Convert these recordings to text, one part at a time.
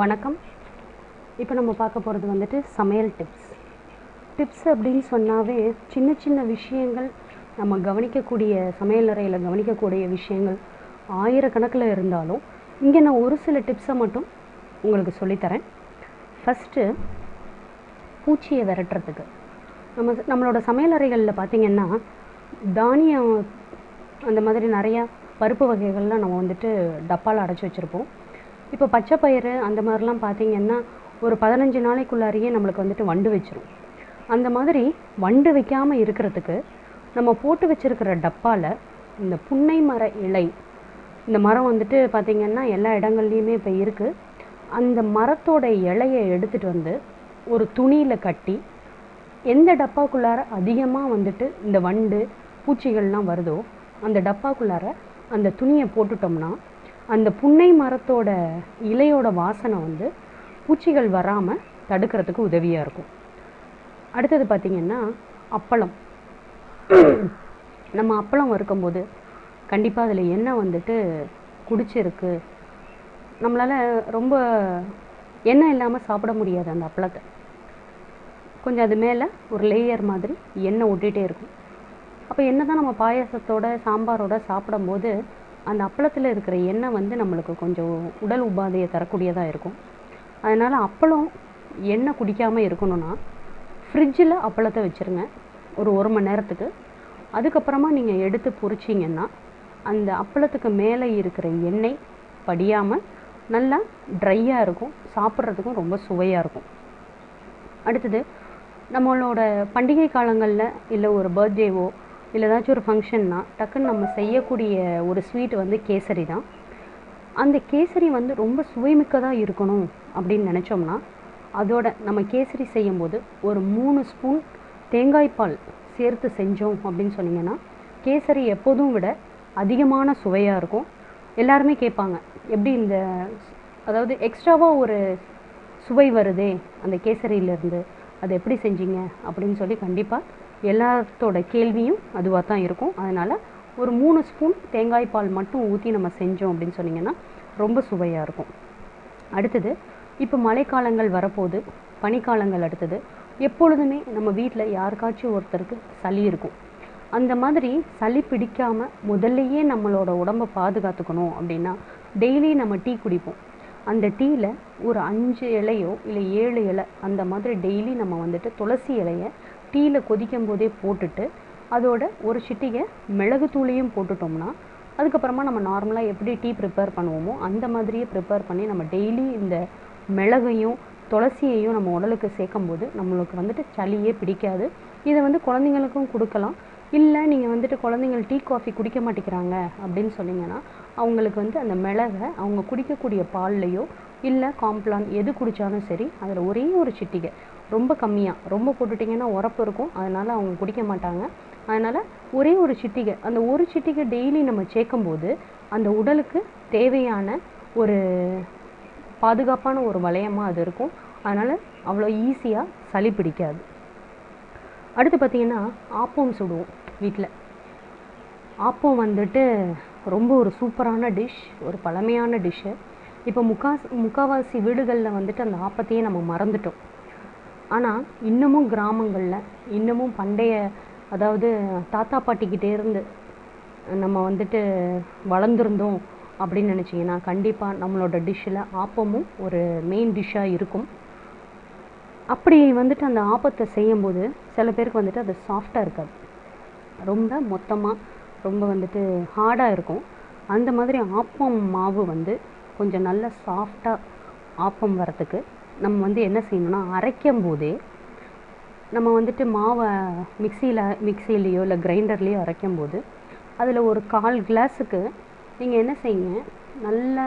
வணக்கம். இப்போ நம்ம பார்க்க போகிறது வந்துட்டு சமையல் டிப்ஸ் டிப்ஸ் அப்படின்னு சொன்னாவே சின்ன சின்ன விஷயங்கள் நம்ம கவனிக்கக்கூடிய சமையல் அறையில் கவனிக்கக்கூடிய விஷயங்கள் ஆயிரக்கணக்கில் இருந்தாலும் இங்கே நான் ஒரு சில டிப்ஸை மட்டும் உங்களுக்கு சொல்லித்தரேன். ஃபஸ்ட்டு பூச்சியை விரட்டுறதுக்கு. நம்ம நம்மளோட சமையல் அறைகளில் பார்த்திங்கன்னா தானியம் அந்த மாதிரி நிறையா பருப்பு வகைகள்லாம் நம்ம வந்துட்டு டப்பாவில் அடைச்சி வச்சுருப்போம். இப்போ பச்சை பயிறு அந்த மாதிரிலாம் பார்த்தீங்கன்னா ஒரு பதினஞ்சு நாளைக்குள்ளாரையே நம்மளுக்கு வந்துட்டு வண்டு வச்சிரும். அந்த மாதிரி வண்டு வைக்காமல் இருக்கிறதுக்கு நம்ம போட்டு வச்சிருக்கிற டப்பாவில் இந்த புன்னை மர இலை இந்த மரம் வந்துட்டு பார்த்திங்கன்னா எல்லா இடங்கள்லையுமே இப்போ இருக்குது அந்த மரத்தோட இலையை எடுத்துகிட்டு வந்து ஒரு துணியில் கட்டி எந்த டப்பாக்குள்ளார அதிகமாக வந்துட்டு இந்த வண்டு பூச்சிகள்லாம் வருதோ அந்த டப்பாக்குள்ளார அந்த துணியை போட்டுட்டோம்னா அந்த புன்னை மரத்தோட இலையோட வாசனை வந்து பூச்சிகள் வராமல் தடுக்கிறதுக்கு உதவியாக இருக்கும். அடுத்தது பார்த்திங்கன்னா அப்பளம். நம்ம அப்பளம் வறுக்கும்போது கண்டிப்பாக அதில் எண்ணெய் வந்துட்டு குடிச்சிருக்கு. நம்மளால் ரொம்ப எண்ணெய் இல்லாமல் சாப்பிட முடியாது அந்த அப்பளத்தை. கொஞ்சம் அது மேலே ஒரு லேயர் மாதிரி எண்ணெய் ஒட்டிகிட்டே இருக்கும். அப்போ என்ன தான் நம்ம பாயாசத்தோட சாம்பாரோட சாப்பிடும்போது அந்த அப்பளத்தில் இருக்கிற எண்ணெய் வந்து நம்மளுக்கு கொஞ்சம் உடல் உபாதையை தரக்கூடியதாக இருக்கும். அதனால் அப்பளம் எண்ணெய் குடிக்காமல் இருக்கணும்னா ஃப்ரிட்ஜில் அப்பளத்தை வச்சுருங்க. ஒரு ஒரு மணி நேரத்துக்கு. அதுக்கப்புறமா நீங்கள் எடுத்து பொறிச்சிங்கன்னா அந்த அப்பளத்துக்கு மேலே இருக்கிற எண்ணெய் படியாமல் நல்லா ட்ரையாக இருக்கும். சாப்பிட்றதுக்கும் ரொம்ப சுவையாக இருக்கும். அடுத்தது நம்மளோட பண்டிகை காலங்களில் இல்லை ஒரு பர்த்டேவோ இல்லை ஏதாச்சும் ஒரு ஃபங்க்ஷன்னா டக்குன்னு நம்ம செய்யக்கூடிய ஒரு ஸ்வீட் வந்து கேசரி தான். அந்த கேசரி வந்து ரொம்ப சுவைமிக்கதாக இருக்கணும் அப்படின்னு நினச்சோம்னா அதோட நம்ம கேசரி செய்யும்போது ஒரு மூணு ஸ்பூன் தேங்காய் பால் சேர்த்து செஞ்சோம் அப்படின்னு சொன்னீங்கன்னா கேசரி எப்போதும் விட அதிகமான சுவையாக இருக்கும். எல்லாருமே கேட்பாங்க எப்படி இந்த அதாவது எக்ஸ்ட்ராவாக ஒரு சுவை வருதே அந்த கேசரியிலேருந்து அதை எப்படி செஞ்சீங்க அப்படின்னு சொல்லி கண்டிப்பாக எல்லாத்தோட கேள்வியும் அதுவாக தான் இருக்கும். அதனால் ஒரு மூணு ஸ்பூன் தேங்காய் பால் மட்டும் ஊற்றி நம்ம செஞ்சோம் அப்படின்னு சொன்னிங்கன்னா ரொம்ப சுவையாக இருக்கும். அடுத்தது இப்போ மழைக்காலங்கள் வரப்போகுது பனிக்காலங்கள் அடுத்தது எப்பொழுதுமே நம்ம வீட்டில் யாருக்காச்சும் ஒருத்தருக்கு சளி இருக்கும். அந்த மாதிரி சளி பிடிக்காமல் முதல்லையே நம்மளோட உடம்பை பாதுகாத்துக்கணும் அப்படின்னா டெய்லி நம்ம டீ குடிப்போம். அந்த டீயில் ஒரு அஞ்சு இலையோ இல்லை ஏழு இலை அந்த மாதிரி டெய்லி நம்ம வந்துட்டு துளசி இலையை டீயில் கொதிக்கும் போதே போட்டுட்டு அதோட ஒரு சிட்டிகை மிளகுத்தூளையும் போட்டுட்டோம்னா அதுக்கப்புறமா நம்ம நார்மலாக எப்படி டீ ப்ரிப்பேர் பண்ணுவோமோ அந்த மாதிரியே ப்ரிப்பேர் பண்ணி நம்ம டெய்லி இந்த மிளகையும் துளசியையும் நம்ம உடலுக்கு சேர்க்கும் போது நம்மளுக்கு வந்துட்டு சளியே பிடிக்காது. இதை வந்து குழந்தைங்களுக்கும் கொடுக்கலாம். இல்லை நீங்கள் வந்துட்டு குழந்தைங்கள் டீ காஃபி குடிக்க மாட்டேங்கிறாங்க அப்படின்னு சொன்னீங்கன்னா அவங்களுக்கு வந்து அந்த மிளகை அவங்க குடிக்கக்கூடிய பால்லையோ இல்லை காம்ப்ளான் எது குடித்தாலும் சரி அதில் ஒரே ஒரு சிட்டிகை ரொம்ப கம்மியாக ரொம்ப போட்டுட்டிங்கன்னா உரப்பு இருக்கும். அதனால் அவங்க குடிக்க மாட்டாங்க. அதனால் ஒரே ஒரு சிட்டிகை அந்த ஒரு சிட்டிகை டெய்லி நம்ம சேர்க்கும்போது அந்த உடலுக்கு தேவையான ஒரு பாதுகாப்பான ஒரு வளையமாக அது இருக்கும். அதனால் அவ்வளோ ஈஸியாக சளி பிடிக்காது. அடுத்து பார்த்திங்கன்னா ஆப்பம் சுடுவோம் வீட்டில் ஆப்பம் வந்துட்டு ரொம்ப ஒரு சூப்பரான டிஷ் ஒரு பழமையான டிஷ்ஷு இப்போ முக்கா முக்கால்வாசி வீடுகளில் வந்துட்டு அந்த ஆப்பத்தையே நம்ம மறந்துட்டோம். ஆனால் இன்னமும் கிராமங்களில் இன்னமும் பண்டைய அதாவது தாத்தா பாட்டிக்கிட்டே இருந்து நம்ம வந்துட்டு வளர்ந்துருந்தோம் அப்படின்னு நினச்சிங்கன்னா கண்டிப்பாக நம்மளோட டிஷ்ஷில் ஆப்பமும் ஒரு மெயின் டிஷ்ஷாக இருக்கும். அப்படி வந்துட்டு அந்த ஆப்பத்தை செய்யும்போது சில பேருக்கு வந்துட்டு அது சாஃப்டாக இருக்காது. ரொம்ப மொத்தமாக ரொம்ப வந்துட்டு ஹார்டாக இருக்கும். அந்த மாதிரி ஆப்பம் மாவு வந்து கொஞ்சம் நல்ல சாஃப்டாக ஆப்பம் வரத்துக்கு நம்ம வந்து என்ன செய்யணும்னா அரைக்கும் போதே நம்ம வந்துட்டு மாவை மிக்சியில் மிக்சிலேயோ இல்லை கிரைண்டர்லேயோ அரைக்கும் போது அதில் ஒரு கால் கிளாஸுக்கு நீங்கள் என்ன செய்யுங்க நல்ல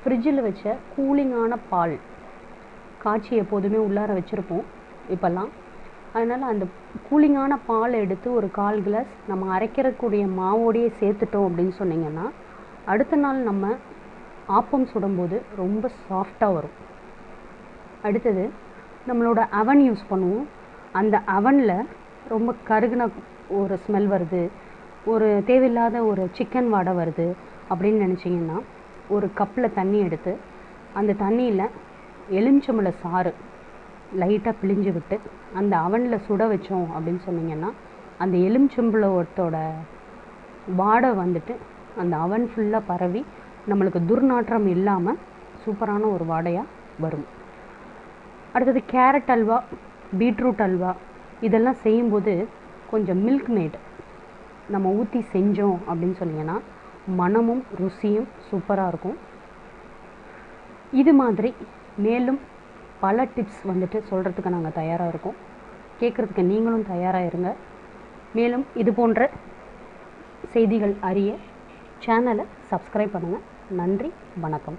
ஃப்ரிட்ஜில் வச்ச கூலிங்கான பால் காய்ச்சி எப்போதுமே உள்ளார வச்சுருப்போம் இப்போல்லாம். அதனால் அந்த கூலிங்கான பால் எடுத்து ஒரு கால் கிளாஸ் நம்ம அரைக்கிறக்கூடிய மாவோடையே சேர்த்துட்டோம் அப்படின்னு சொன்னிங்கன்னா அடுத்த நாள் நம்ம ஆப்பம் சுடும்போது ரொம்ப சாஃப்டாக வரும். அடுத்தது நம்மளோட அவன் யூஸ் பண்ணுவோம். அந்த அவனில் ரொம்ப கருகின ஒரு ஸ்மெல் வருது. ஒரு தேவையில்லாத ஒரு சிக்கன் வாடை வருது அப்படின்னு நினச்சிங்கன்னா ஒரு கப்பில் தண்ணி எடுத்து அந்த தண்ணியில் எலுமிச்சம்பழ சாறு லைட்டாக பிழிஞ்சு விட்டு அந்த அவனில் சுட வச்சோம் அப்படின்னு சொன்னீங்கன்னா அந்த எலுமிச்சம்பழத்தோட வாடை வந்துட்டு அந்த அவன் ஃபுல்லாக பரவி நம்மளுக்கு துர்நாற்றம் இல்லாமல் சூப்பரான ஒரு வாடையாக வரும். அடுத்தது கேரட் அல்வா பீட்ரூட் அல்வா. இதெல்லாம் செய்யும்போது கொஞ்சம் மில்க் மேட் நம்ம ஊற்றி செஞ்சோம் அப்படின்னு சொன்னீங்கன்னா மனமும் ருசியும் சூப்பராக இருக்கும். இது மாதிரி மேலும் பல டிப்ஸ் வந்துட்டு சொல்கிறதுக்கு நாங்கள் தயாராக இருக்கோம். கேட்குறதுக்கு நீங்களும் தயாராக இருங்க. மேலும் இது போன்ற செய்திகள் அறிய சேனலை சப்ஸ்கிரைப் பண்ணுங்கள் நன்றி வணக்கம்.